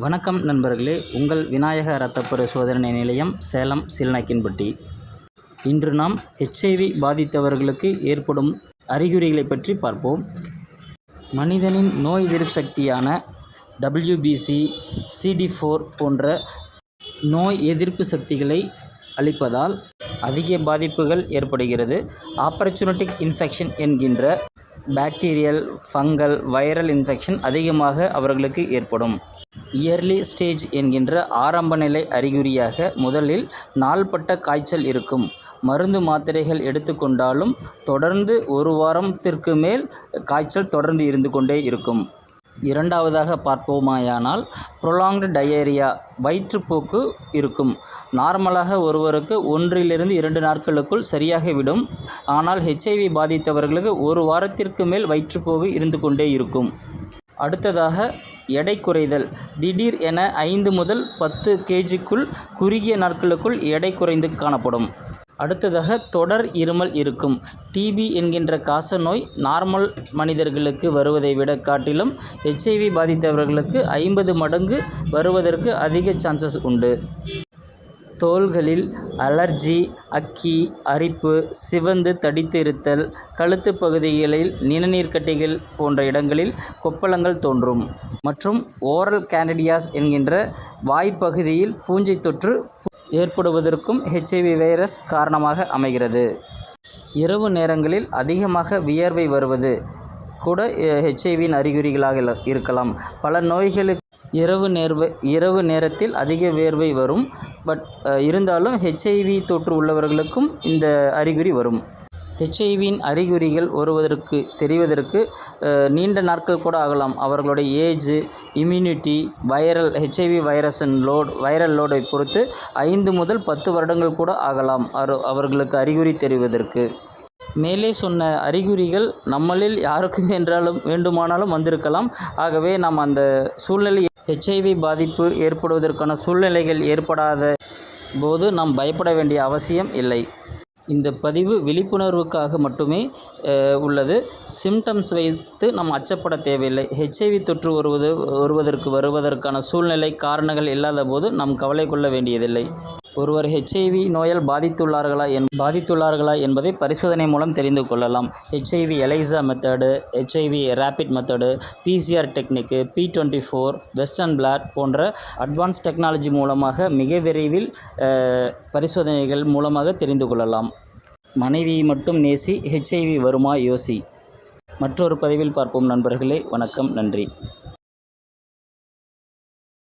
வணக்கம் நண்பர்களே உங்கள் விநாயக இரத்த பரிசோதனை நிலையம் சேலம் சில்நாக்கின்பட்டி. இன்று நாம் ஹெச்ஐவி பாதித்தவர்களுக்கு ஏற்படும் அறிகுறிகளை பற்றி பார்ப்போம். மனிதனின் நோய் எதிர்ப்பு சக்தியான டபிள்யூபிசி சிடி ஃபோர் போன்ற நோய் எதிர்ப்பு சக்திகளை அளிப்பதால் அதிக பாதிப்புகள் ஏற்படுகிறது. ஆப்பர்ச்சுனிட்டிக் இன்ஃபெக்ஷன் என்கின்ற பாக்டீரியல் ஃபங்கல் வைரல் இன்ஃபெக்ஷன் அதிகமாக அவர்களுக்கு ஏற்படும். இயர்லி ஸ்டேஜ் என்கின்ற ஆரம்ப நிலை அறிகுறியாக முதலில் நாள்பட்ட காய்ச்சல் இருக்கும். மருந்து மாத்திரைகள் எடுத்துக்கொண்டாலும் தொடர்ந்து ஒரு வாரத்திற்கு மேல் காய்ச்சல் தொடர்ந்து இருந்து கொண்டே இருக்கும். இரண்டாவதாக பார்ப்போமாயானால் ப்ரொலாங்டு டயேரியா வயிற்றுப்போக்கு இருக்கும். நார்மலாக ஒருவருக்கு ஒன்றிலிருந்து இரண்டு நாட்களுக்குள் சரியாகிவிடும் ஆனால் ஹெச்ஐவி பாதித்தவர்களுக்கு ஒரு வாரத்திற்கு மேல் வயிற்றுப்போக்கு இருந்து கொண்டே இருக்கும். அடுத்ததாக எடை குறைதல். திடீர் என ஐந்து முதல் பத்து கேஜிக்குள் குறுகிய நாட்களுக்குள் எடை குறைந்து காணப்படும். அடுத்ததாக தொடர் இருமல் இருக்கும். டிபி என்கின்ற காசநோய் நார்மல் மனிதர்களுக்கு வருவதை விட காட்டிலும் ஹெச்ஐவி பாதித்தவர்களுக்கு ஐம்பது மடங்கு வருவதற்கு அதிக சான்சஸ் உண்டு. தோள்களில் அலர்ஜி அக்கி அரிப்பு சிவந்து தடித்து இருத்தல் கழுத்து பகுதிகளில் நிணநீர்க்கட்டிகள் போன்ற இடங்களில் கொப்பளங்கள் தோன்றும். மற்றும் ஓரல் கேண்டிடியாஸ் என்கின்ற வாய்ப்பகுதியில் பூஞ்சை தொற்று ஏற்படுவதற்கும் ஹெச்ஐவி வைரஸ் காரணமாக அமைகிறது. இரவு நேரங்களில் அதிகமாக வியர்வை வருவது கூட ஹெச்ஐவியின் அறிகுறிகளாக இருக்கலாம். பல நோய்களுக்கு இரவு நேர்வை இரவு நேரத்தில் அதிக வேர்வை வரும். பட் இருந்தாலும் ஹெச்ஐவி தொற்று உள்ளவர்களுக்கும் இந்த அறிகுறி வரும். ஹெச்ஐவியின் அறிகுறிகள் வருவதற்கு தெரிவதற்கு நீண்ட நாட்கள் கூட ஆகலாம். அவர்களுடைய ஏஜு இம்யூனிட்டி வைரல் ஹெச்ஐவி வைரஸின் லோட் வைரல் லோடை பொறுத்து ஐந்து முதல் பத்து வருடங்கள் கூட ஆகலாம். அவர்களுக்கு அறிகுறி தெரிவதற்கு. மேலே சொன்ன அறிகுறிகள் நம்மளில் யாருக்கு என்றாலும் வேண்டுமானாலும் வந்திருக்கலாம். ஆகவே நாம் அந்த சூழ்நிலை ஹெச்ஐவி பாதிப்பு ஏற்படுவதற்கான சூழ்நிலைகள் ஏற்படாத போது நாம் பயப்பட வேண்டிய அவசியம் இல்லை. இந்த பதிவு விழிப்புணர்வுக்காக மட்டுமே உள்ளது. சிம்டம்ஸ் வைத்து நாம் அச்சப்பட தேவையில்லை. ஹெச்ஐவி தொற்று வருவது வருவதற்கு வருவதற்கான சூழ்நிலை காரணங்கள் இல்லாத போது நாம் கவலை கொள்ள வேண்டியதில்லை. ஒருவர் ஹெச்ஐவி நோயால் பாதித்துள்ளார்களா என் பாதித்துள்ளார்களா என்பதை பரிசோதனை மூலம் தெரிந்து கொள்ளலாம். HIV ELISA method HIV rapid method PCR technique P twenty four western blot போன்ற அட்வான்ஸ் டெக்னாலஜி மூலமாக மிக விரைவில் பரிசோதனைகள் மூலமாக தெரிந்து கொள்ளலாம். மனைவியை மட்டும் நேசி ஹெச்ஐவி வருமா? யோசி. மற்றொரு பதிவில் பார்ப்போம் நண்பர்களே. வணக்கம். நன்றி.